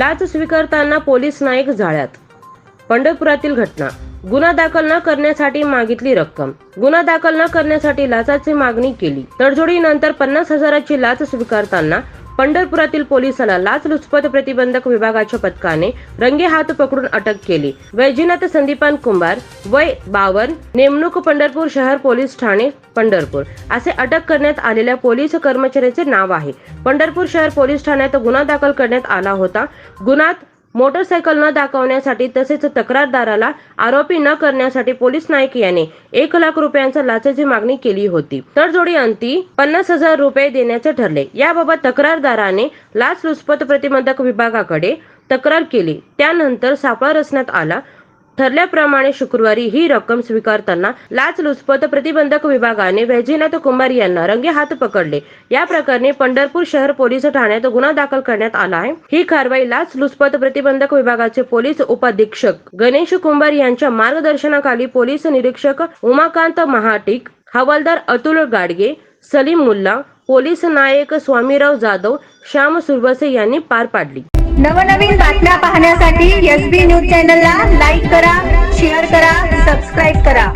लाच स्वीकारताना पोलीस नाईक जाळ्यात. पंढरपुरातील घटना. गुन्हा दाखल न करण्यासाठी मागितली रक्कम. गुन्हा दाखल न करण्यासाठी लाचाची मागणी केली. तडजोडीनंतर पन्नास हजाराची लाच स्वीकारताना पंढरपुरातील पोलिसाला लाचलुचपत प्रतिबंधक विभागाच्या पथकाने रंगे हात पकडून अटक केली. वैजनाथ संदीपान कुंभार वय बावन नेमणूक पंढरपूर शहर पोलीस ठाणे पंढरपूर. असे अटक करण्यात आलेल्या पोलीस कर्मचाऱ्याचे नाव आहे. पंढरपूर शहर पोलीस ठाण्यात गुन्हा दाखल करण्यात आला होता. गुन्ह्यात मोटरसायकल न दाखवण्यासाठी तसेच तक्रारदाराला आरोपी न करण्यासाठी पोलीस नाईक याने एक लाख रुपयांचा लाचेची मागणी केली होती. तर जोडी अंती पन्नास हजार रुपये देण्याचे ठरले. याबाबत तक्रारदाराने लाच लुचपत प्रतिबंधक विभागाकडे तक्रार केली. त्यानंतर सापळा रचण्यात आला. ठरल्याप्रमाणे शुक्रवारी ही रक्कम स्वीकारताना लाचलुचपत प्रतिबंधक विभागाने वैजनाथ कुमार यांना रंगे हात पकडले. या प्रकरणी पंढरपूर शहर पोलीस ठाण्यात गुन्हा दाखल करण्यात आला आहे. ही कारवाई लाचलुचपत प्रतिबंधक विभागाचे पोलीस उपाधीक्षक गणेश कुंभार यांच्या मार्गदर्शनाखाली पोलीस निरीक्षक उमाकांत महाटिक हवालदार अतुल गाडगे सलीम मुल्ला पोलीस नायक स्वामीराव जाधव श्याम सुरवसे यांनी पार पाडली. नवनवीन बातम्या पाहण्यासाठी एस बी न्यूज चॅनलला लाईक करा शेअर करा सबस्क्राईब करा.